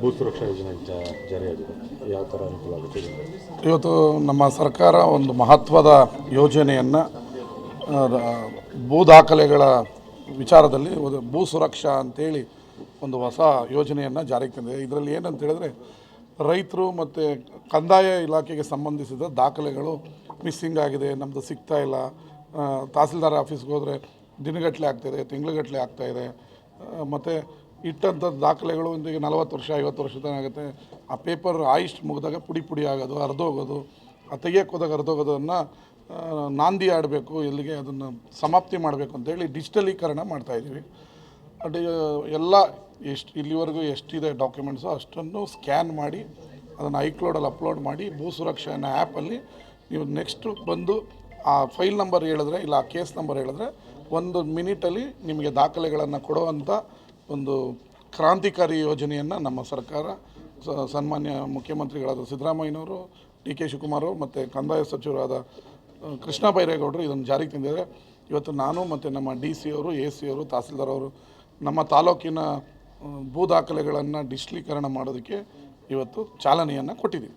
ಭೂ ಸುರಕ್ಷಾ ಯೋಜನೆ ಇವತ್ತು ನಮ್ಮ ಸರ್ಕಾರ ಒಂದು ಮಹತ್ವದ ಯೋಜನೆಯನ್ನು ಭೂ ದಾಖಲೆಗಳ ವಿಚಾರದಲ್ಲಿ ಭೂ ಸುರಕ್ಷಾ ಅಂತೇಳಿ ಒಂದು ಹೊಸ ಯೋಜನೆಯನ್ನು ಜಾರಿಗೆ ತಂದಿದೆ. ಇದರಲ್ಲಿ ಏನಂತ ಹೇಳಿದ್ರೆ ರೈತರು ಮತ್ತು ಕಂದಾಯ ಇಲಾಖೆಗೆ ಸಂಬಂಧಿಸಿದ ದಾಖಲೆಗಳು ಮಿಸ್ಸಿಂಗ್ ಆಗಿದೆ ನಮ್ಮದು ಸಿಗ್ತಾ ಇಲ್ಲ. ತಹಸೀಲ್ದಾರ್ ಆಫೀಸ್ಗೆ ಹೋದರೆ ದಿನಗಟ್ಟಲೆ ಆಗ್ತಾಯಿದೆ ತಿಂಗ್ಳುಗಟ್ಟಲೆ ಆಗ್ತಾಯಿದೆ ಮತ್ತು ಇಟ್ಟಂಥ ದಾಖಲೆಗಳು ಒಂದು ಈಗ ನಲವತ್ತು ವರ್ಷ, ಐವತ್ತು ವರ್ಷದ ಆಗುತ್ತೆ. ಆ ಪೇಪರ್ ಆಯಿಸ್ಟ್ ಮುಗಿದಾಗ ಪುಡಿ ಪುಡಿ ಆಗೋದು, ಹರಿದೋಗೋದು, ಆ ತೆಗಿಯಕ್ಕೆ ಹೋದಾಗ ಹರಿದೋಗೋದನ್ನು ನಾಂದಿ ಆಡಬೇಕು, ಎಲ್ಲಿಗೆ ಅದನ್ನು ಸಮಾಪ್ತಿ ಮಾಡಬೇಕು ಅಂತೇಳಿ ಡಿಜಿಟಲೀಕರಣ ಮಾಡ್ತಾಯಿದ್ದೀವಿ ಅದು, ಎಲ್ಲ ಎಷ್ಟು, ಇಲ್ಲಿವರೆಗೂ ಎಷ್ಟಿದೆ ಡಾಕ್ಯುಮೆಂಟ್ಸು ಅಷ್ಟನ್ನು ಸ್ಕ್ಯಾನ್ ಮಾಡಿ, ಅದನ್ನು ಐಕ್ಲೋಡಲ್ಲಿ ಅಪ್ಲೋಡ್ ಮಾಡಿ, ಭೂ ಸುರಕ್ಷಾ ಅನ್ನೋ ಆ್ಯಪಲ್ಲಿ ನೀವು ನೆಕ್ಸ್ಟು ಬಂದು ಆ ಫೈಲ್ ನಂಬರ್ ಹೇಳಿದ್ರೆ, ಇಲ್ಲ ಆ ಕೇಸ್ ನಂಬರ್ ಹೇಳಿದ್ರೆ, ಒಂದು ಮಿನಿಟಲ್ಲಿ ನಿಮಗೆ ದಾಖಲೆಗಳನ್ನು ಕೊಡುವಂಥ ಒಂದು ಕ್ರಾಂತಿಕಾರಿ ಯೋಜನೆಯನ್ನು ನಮ್ಮ ಸರ್ಕಾರ ಸನ್ಮಾನ್ಯ ಮುಖ್ಯಮಂತ್ರಿಗಳಾದ ಸಿದ್ದರಾಮಯ್ಯನವರು ಡಿ ಕೆ ಶಿವಕುಮಾರ್ ಮತ್ತು ಕಂದಾಯ ಸಚಿವರಾದ ಕೃಷ್ಣ ಬೈರೇಗೌಡರು ಇದನ್ನು ಜಾರಿಗೆ ತಂದಿದ್ದಾರೆ. ಇವತ್ತು ನಾನು ಮತ್ತು ನಮ್ಮ ಡಿ ಸಿ ಅವರು ಎ ಸಿ ಅವರು, ತಹಸೀಲ್ದಾರ್ ಅವರು ನಮ್ಮ ತಾಲೂಕಿನ ಭೂ ದಾಖಲೆಗಳನ್ನು ಡಿಜಿಟಲೀಕರಣ ಮಾಡೋದಕ್ಕೆ ಇವತ್ತು ಚಾಲನೆಯನ್ನು ಕೊಟ್ಟಿದ್ದೀವಿ.